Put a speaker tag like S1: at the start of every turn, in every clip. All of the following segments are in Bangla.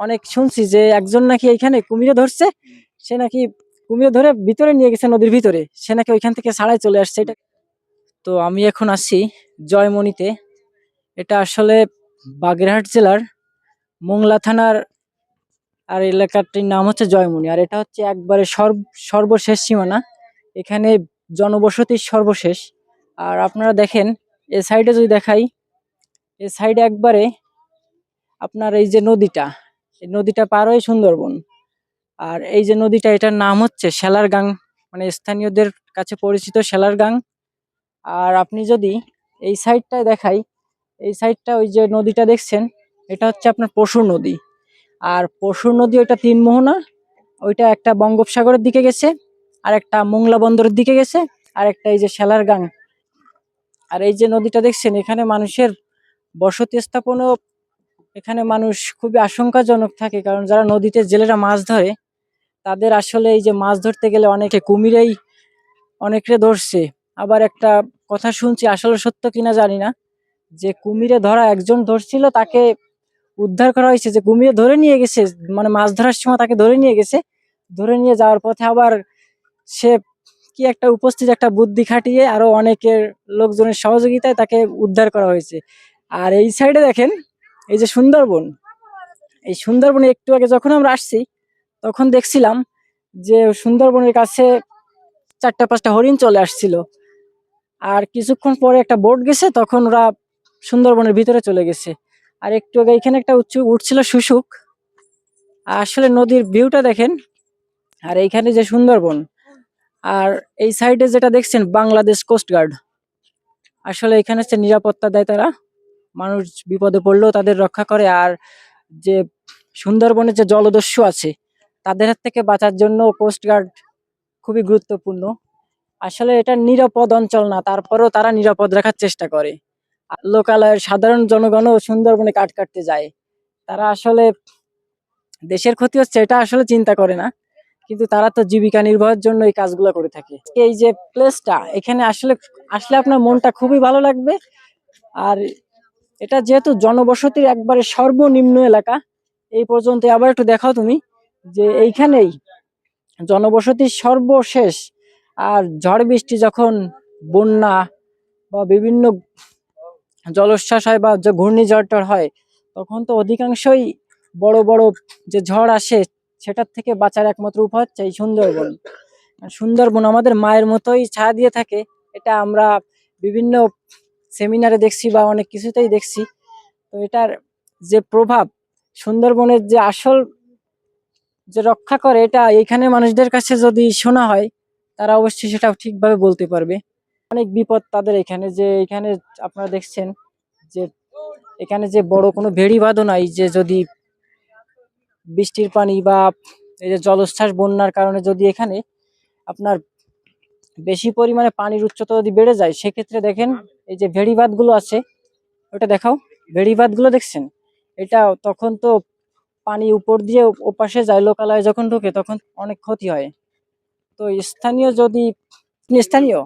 S1: অনেক শুনছি যে একজন নাকি এইখানে কুমিরে ধরছে, সে নাকি কুমিরে ধরে ভিতরে নিয়ে গেছে নদীর ভিতরে, সে নাকি ওইখান থেকে ছাড়াই চলে আসছে। এটা তো আমি এখন আসছি জয়মণিতে। এটা আসলে বাগেরহাট জেলার মোংলা থানার আর এলাকাটির নাম হচ্ছে জয়মণি, আর এটা হচ্ছে একবারে সর্ব, সর্বশেষ সীমানা। এখানে জনবসতির সর্বশেষ। আর আপনারা দেখেন, এ সাইডে যদি দেখাই, এ সাইডে একবারে আপনার এই যে নদীটা নদীটা পার সুন্দরবন। আর এই যে নদীটা, এটার নাম হচ্ছে শেলার গাং মানে স্থানীয়দের কাছে পরিচিত শেলার গাং আর আপনি যদি এই সাইডটায় দেখাই, এই সাইডটা ওই যে নদীটা দেখছেন, এটা হচ্ছে আপনার পশুর নদী। আর পশুর নদী ওইটা তিন মোহনা ওইটা একটা বঙ্গোপসাগরের দিকে গেছে, আর একটা মোংলা বন্দরের দিকে গেছে, আর একটা এই যে শেলার গাং আর এই যে নদীটা দেখছেন, এখানে মানুষের বসতি স্থাপনও এখানে মানুষ খুবই আশঙ্কাজনক থাকে, কারণ যারা নদীতে জেলেরা মাছ ধরে, তাদের আসলে এই যে মাছ ধরতে গেলে অনেকে কুমিরেই অনেকে ধরছে। আবার একটা কথা শুনছি, আসলে সত্য কিনা জানি না, যে কুমিরে ধরা একজন ধরছিল, তাকে উদ্ধার করা হয়েছে, যে কুমিরে ধরে নিয়ে গেছে মানে মাছ ধরার সময় তাকে ধরে নিয়ে গেছে। ধরে নিয়ে যাওয়ার পথে আবার সে কি একটা উপস্থিত একটা বুদ্ধি খাটিয়ে আরও অনেকের লোকজনের সহযোগিতায় তাকে উদ্ধার করা হয়েছে। আর এই সাইডে দেখেন এই যে সুন্দরবন, এই সুন্দরবনে একটু আগে যখন আমরা আসছি, তখন দেখছিলাম যে সুন্দরবনের কাছে চারটা পাঁচটা হরিণ চলে আসছিল। আর কিছুক্ষণ পরে একটা বোট গেছে, তখন ওরা সুন্দরবনের ভিতরে চলে গেছে। আর একটু আগে এখানে একটা উচ্চ, উঠছিল শুশুক। আসলে নদীর ভিউটা দেখেন, আর এইখানে যে সুন্দরবন, আর এই সাইডে যেটা দেখছেন, বাংলাদেশ কোস্ট গার্ড আসলে এখানে হচ্ছে নিরাপত্তা দেয় তারা। মানুষ বিপদে পড়লেও তাদের রক্ষা করে। আর যে সুন্দরবনের যে জলদস্যু আছে, তাদের হাত থেকে বাঁচার জন্য কোস্ট গার্ড খুবই গুরুত্বপূর্ণ। আসলে এটা নিরাপদ অঞ্চল না, তারপরেও তারা নিরাপদ রাখার চেষ্টা করে। লোকালয়ের সাধারণ জনগণও সুন্দরবনে কাট কাটতে যায়। তারা আসলে দেশের ক্ষতি হচ্ছে এটা আসলে চিন্তা করে না, কিন্তু তারা তো জীবিকা নির্বাহের জন্য এই কাজগুলো করে থাকে। এই যে প্লেসটা এখানে আসলে আসলে আপনার মনটা খুবই ভালো লাগবে। আর এটা যেহেতু জনবসতির একবারে সর্বনিম্ন এলাকা, এই পর্যন্ত আবার একটু দেখাও তুমি যে এইখানেই জনবসতির সর্বশেষ আর ঝড় বৃষ্টি যখন, বন্যা বা বিভিন্ন জলোচ্ছ্বাস হয় বা ঘূর্ণিঝড় হয়, তখন তো অধিকাংশই বড় বড় যে ঝড় আসে সেটার থেকে বাঁচার একমাত্র উপায় হচ্ছে এই সুন্দরবন। সুন্দরবন আমাদের মায়ের মতোই ছায়া দিয়ে থাকে, এটা আমরা বিভিন্ন সেমিনারে দেখছি বা অনেক কিছুতেই দেখছি। তো এটার যে প্রভাব, সুন্দরবনের যে আসল যে রক্ষা করে, এটা এইখানে মানুষদের কাছে যদি শোনা হয়, তারা অবশ্যই সেটা ঠিকভাবে বলতে পারবে। অনেক বিপদ তাদের এখানে যে এখানে আপনারা দেখছেন যে এখানে যে বড় কোনো ভেড়ি বাঁধও নাই যে যদি বৃষ্টির পানি বা এই যে জলোচ্ছ্বাস, বন্যার কারণে যদি এখানে আপনার বেশি পরিমাণে পানির উচ্চতা যদি বেড়ে যায়, সেক্ষেত্রে দেখেন এই যে ভেড়িবাদগুলো আছে, ওটা দেখাও। ভেড়িবাদগুলো দেখছেন? এটা তখন তো পানি উপর দিয়ে ওপাশে যায় লোকালয়ে যখন ঢোকে তখন অনেক ক্ষতি হয়। তো স্থানীয় যদি স্থানীয়?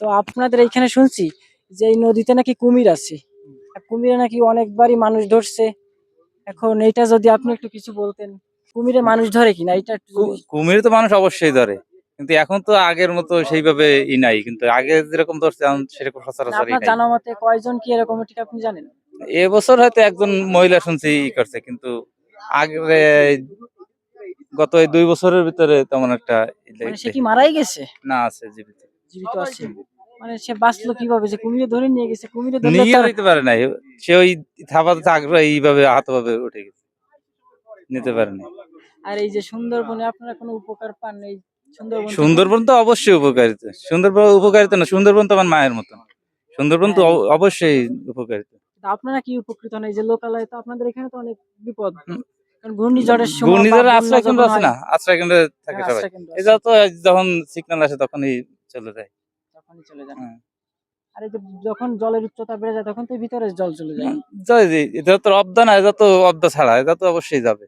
S1: তো আপনাদের এইখানে শুনছি যে এই নদীতে নাকি কুমির আছে। কুমিরে নাকি অনেকবারই মানুষ ধরছে। এখন এইটা যদি আপনি একটু কিছু বলতেন। কুমিরে মানুষ ধরে কিনা? এটা
S2: কুমির তো মানুষ অবশ্যই ধরে। কিন্তু এখন তো আগের মতো সেইভাবে ই নাই। কিন্তু আগে যেরকম ধরছে সেরকম সচরাচর
S1: আপনার জানা মতে কয়জন কি এরকম আপনি জানেন?
S2: এবছর হয়তো একজন মহিলা শুনছি ই করছে কিন্তু আগে গত এই দুই বছরের ভিতরে তেমন একটা
S1: মানে সে কি মারাই গেছে?
S2: না আছে জীবিত।
S1: জীবিত আছে। মানে সে বাঁচলো কীভাবে? যে কুমিরে ধরে নিয়ে গেছে কুমিরে
S2: নিয়ে যেতে পারে নাই। সে ওই থাপাতে আগ্রহ এইভাবে আহতভাবে উঠে গেছে। নিতে পারে না
S1: আর এই যে সুন্দরবনে আপনারা কোনো উপকার পান এই সুন্দরবন
S2: তো অবশ্যই উপকারিতা। সুন্দরবন উপকারিতা না সুন্দরবন তো আমার মায়ের মতন। সুন্দরবন তো অবশ্যই উপকারিতা।
S1: আপনারা কি উপকৃত হন এই যে লোকালয়ে তো আপনাদের এখানে তো অনেক বিপদ। ঘূর্ণিঝড়ের সময়
S2: ঘূর্ণিঝড়ের আশ্রয় কেন্দ্র আছে না আশ্রয় কেন্দ্রে থাকে
S1: হ্যাঁ,
S2: সবাই।
S1: কেন্দ্র আছে,
S2: এটা তো যখন সিগন্যাল আসে তখনই চলে যায়।
S1: তখনই চলে যান
S2: হ্যাঁ।
S1: আর এই যে যখন জলের উচ্চতা বেড়ে যায় তখন তো ভিতরে জল চলে যায়।
S2: জয় জি, এটা তো অবদা না এটা তো অবদা ছাড়া এটা তো অবশ্যই যাবে।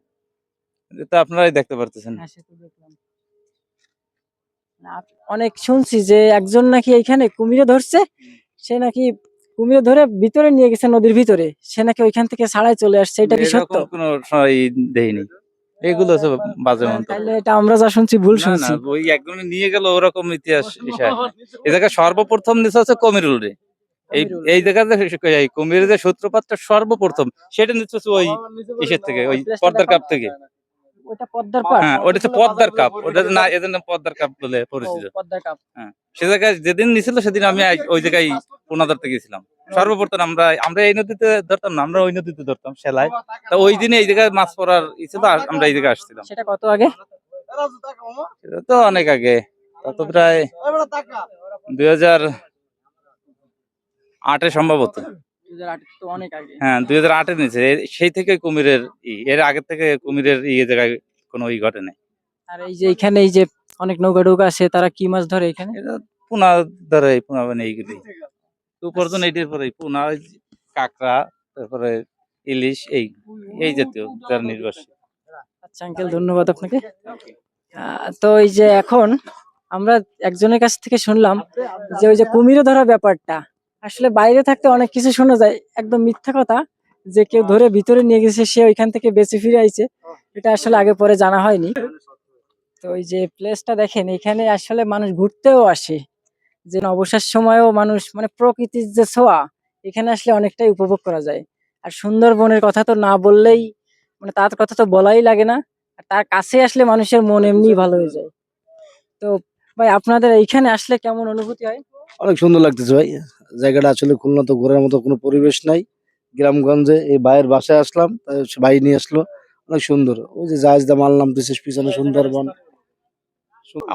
S2: এটা আপনারাই দেখতে পারতেছেন।
S1: হ্যাঁ সে তো দেখলাম। না, আপ- অনেক শুনছি যে একজন নাকি এইখানে কুমিরে ধরছে সে নাকি কুমির ধরে ভিতরে নিয়ে গেছে নদীর ভিতরে সে নাকি ওইখান থেকে ছাড়াই চলে আসছে এটা কি সত্য?
S2: কোনো দেয়নি। এগুলো সব বাজে
S1: তাহলে এটা আমরা যা শুনছি ভুল শুনছি।
S2: ওই একজনে নিয়ে গেল ওরকম ইতিহাস। এই জায়গায় সর্বপ্রথম নিচে হচ্ছে কমিরুল রে। এই এই জায়গাতে কুমিরের যে সূত্রপাতটা সর্বপ্রথম সেটা নিচ্ছে ওই ইসের থেকে ওই
S1: দেখাও।
S2: কাপ থেকে।
S1: ওটা পদ্মার পাড়
S2: হ্যাঁ ওটা হচ্ছে পদ্মার কাপ ওটা না পদ্মার কাপ বলে পরিচিত।
S1: পদ্মার কাপ
S2: সে জায়গায় যেদিন নিছিল সেদিন আমি ওই জায়গায় পোনা ধরতে গেছিলাম। সর্বপ্রথম আমরা আমরা এই নদীতে ধরতাম না আমরা ওই নদীতে ধরতাম সেলাই তা ওই দিনে এই জায়গায় মাছ পড়ার ইচ্ছে তো আমরা এই জায়গায় আসছিলাম।
S1: সেটা কত আগে?
S2: সেটা তো অনেক আগে। প্রায় দুই হাজার আটে সম্ভবত।
S1: 2008 তো অনেক আগে।
S2: হ্যাঁ দুই হাজার আটে নিচে। সেই থেকে কুমিরের ই এর আগে থেকে কুমিরের ইয়ে জায়গায় কোনো ই ঘটে নাই।
S1: আর এই যে এখানে এই যে অনেক নৌকা আছে তারা কি মাছ ধরে এখানে?
S2: এটা পোনা ধরে পোনা মানে এইগুলি। উপার্জন এইটার পরে পোনা কাঁকড়া তারপরে ইলিশ এই এই জাতীয় যার নির্বাসী
S1: আচ্ছা আঙ্কেল ধন্যবাদ আপনাকে। তো এই যে এখন আমরা একজনের কাছ থেকে শুনলাম যে ওই যে কুমিরে ধরা ব্যাপারটা আসলে বাইরে থাকতে অনেক কিছু শোনা যায় একদম মিথ্যা কথা যে কেউ ধরে ভিতরে নিয়ে গেছে সে ওইখান থেকে বেঁচে ফিরে আইছে। এটা আসলে আগে পরে জানা হয়নি। তো ওই যে প্লেসটা দেখেন এখানে আসলে মানুষ ঘুরতেও আসে। যে অবসর সময়েও মানুষ মানে প্রকৃতির যে ছোঁয়া এখানে আসলে অনেকটাই উপভোগ করা যায়। আর সুন্দরবনের কথা তো না বললেই মানে তার কথা তো বলাই লাগে না। আর তার কাছে আসলে মানুষের মন এমনি ভালো হয়ে যায়। তো ভাই আপনাদের এইখানে আসলে কেমন অনুভূতি হয়?
S3: অনেক সুন্দর লাগতেছে ভাই। জায়গাটা আসলে খুলনা তো ঘোরার মতো কোনো পরিবেশ নাই। গ্রামগঞ্জে এই ভাইয়ের বাসায় আসলাম তাই ভাই নিয়ে আসলো। অনেক সুন্দর। ওই যে জাহাজ দা মাল নামতেছে পিছনে সুন্দরবন।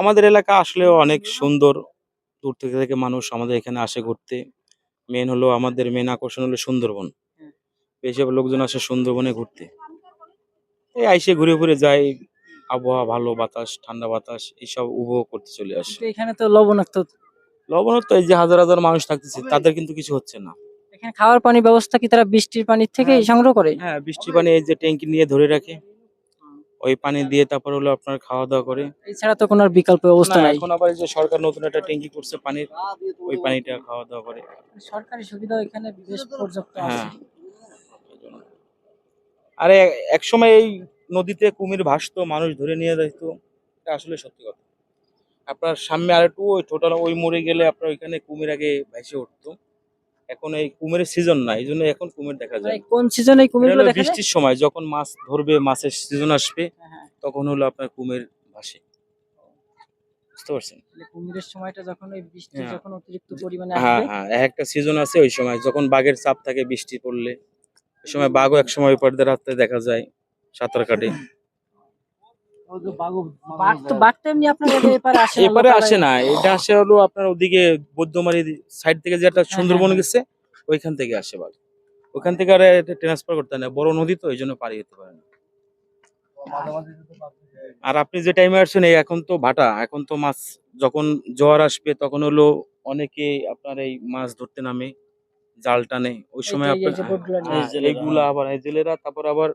S4: আমাদের এলাকা আসলেও অনেক সুন্দর। দূর থেকে থেকে মানুষ আমাদের এখানে আসে ঘুরতে। মেন হলো আমাদের মেন আকর্ষণ হলো সুন্দরবন। বেশিরভাগ লোকজন আসে সুন্দরবনে ঘুরতে। এই আইসে ঘুরে ঘুরে যায় আবহাওয়া ভালো বাতাস ঠান্ডা বাতাস এইসব উপভোগ করতে চলে আসে।
S1: এখানে তো লবণাক্ত
S4: লবণত্ব এই যে হাজার হাজার মানুষ থাকতেছে তাদের কিন্তু কিছু হচ্ছে না।
S1: এখানে খাওয়ার পানি ব্যবস্থা কি তারা বৃষ্টির পানির থেকে
S4: হ্যাঁ।
S1: সংগ্রহ করে?
S4: হ্যাঁ বৃষ্টির পানি এই যে ট্যাঙ্কি নিয়ে ধরে রাখে। ওই পানি দিয়ে তারপর হলো আপনার খাওয়া দাওয়া করে।
S1: এছাড়া তো কোনো আর বিকল্প ব্যবস্থা নাই।
S4: এখন আবার যে সরকার নতুন একটা ট্যাঙ্কি করছে পানির ওই পানিটা খাওয়া দাওয়া করে।
S1: সরকারি সুবিধা এখানে বেশ পর্যাপ্ত আছে।
S4: হ্যাঁ। আরে এক সময় এই নদীতে কুমির ভাসতো মানুষ ধরে নিয়ে যাইতো এটা আসলে সত্যি কথা। আপনার সামনে আর একটু ওই টোটাল ওই মোড়ে গেলে আপনার ওইখানে কুমির আগে ভেসে উঠতো। এখন এই কুমিরের সিজন না এই জন্য এখন কুমির দেখা
S1: মানে
S4: যায়
S1: কোন সিজনে যায়?
S4: বৃষ্টির সময় যখন মাছ ধরবে মাছের সিজন আসবে
S1: হ্যাঁ, হ্যাঁ।
S4: তখন হলো আপনার কুমির ভাসে। বুঝতে পারছেন?
S1: মানে কুমিরের সময়টা যখন ওই বৃষ্টি
S4: হ্যাঁ।
S1: যখন অতিরিক্ত পরিমাণে
S4: হ্যাঁ হ্যাঁ এক একটা সিজন আছে ওই সময় যখন বাঘের চাপ থাকে বৃষ্টি পড়লে ওই সময় বাঘও এক সময় ওই পর্দার রাস্তায় দেখা যায় সাঁতার কাটে
S1: বাঘ তো বাঘ তো এমনি আপনার এপারে আসে না,
S4: এটা আসে হলো আপনার ওদিকে বৌদ্ধমারি সাইড থেকে যে একটা সুন্দরবন
S1: হ্যাঁ।
S4: গেছে ওইখান থেকে আসে বাঘ। ওখান থেকে আর ট্রান্সফার করতে হয় না। বড় নদী তো এই জন্য পারি যেতে পারে না আর আপনি যে টাইমে আসছেন এই এখন তো ভাটা। এখন তো মাছ যখন জোয়ার আসবে তখন হলো অনেকে আপনার এই মাছ ধরতে নামে জাল টানে। ওই সময় আপনার হ্যাঁ। এইগুলা আবার এই জেলেরা তারপর আবার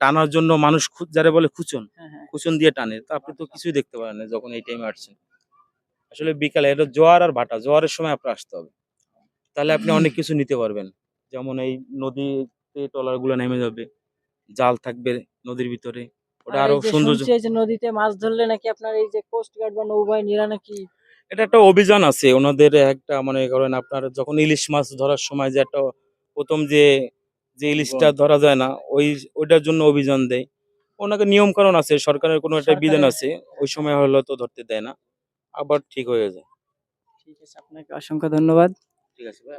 S4: টানার জন্য মানুষ যারা বলে খুচন
S1: হ্যাঁ, হ্যাঁ।
S4: দিয়ে টানে। তো আপনি তো কিছুই দেখতে পারেন না যখন এই টাইমে আসছেন। আসলে বিকালে এটা জোয়ার আর ভাটা জোয়ারের সময় আপনার আসতে হবে। তাহলে আপনি অনেক কিছু নিতে পারবেন। যেমন এই নদীতে ট্রলারগুলো নেমে যাবে জাল থাকবে নদীর ভিতরে। ওটা
S1: আরও যে নদীতে মাছ ধরলে নাকি আপনার এই যে কোস্ট গার্ড বা নৌবাহিনীরা নাকি
S4: এটা একটা অভিযান আছে। ওনাদের একটা মনে করেন আপনার যখন ইলিশ মাছ ধরার সময় যে একটা প্রথম যে যে ইলিশটা ধরা যায় না ওই ওইটার জন্য অভিযান দেয়। ওনাকে নিয়ম কারণ আছে সরকারের কোনো একটা বিধান আছে ওই সময় হলো তো ধরতে দেয় না আবার ঠিক হয়ে যায়।
S1: ঠিক আছে আপনাকে অসংখ্য ধন্যবাদ।
S4: ঠিক আছে ভাই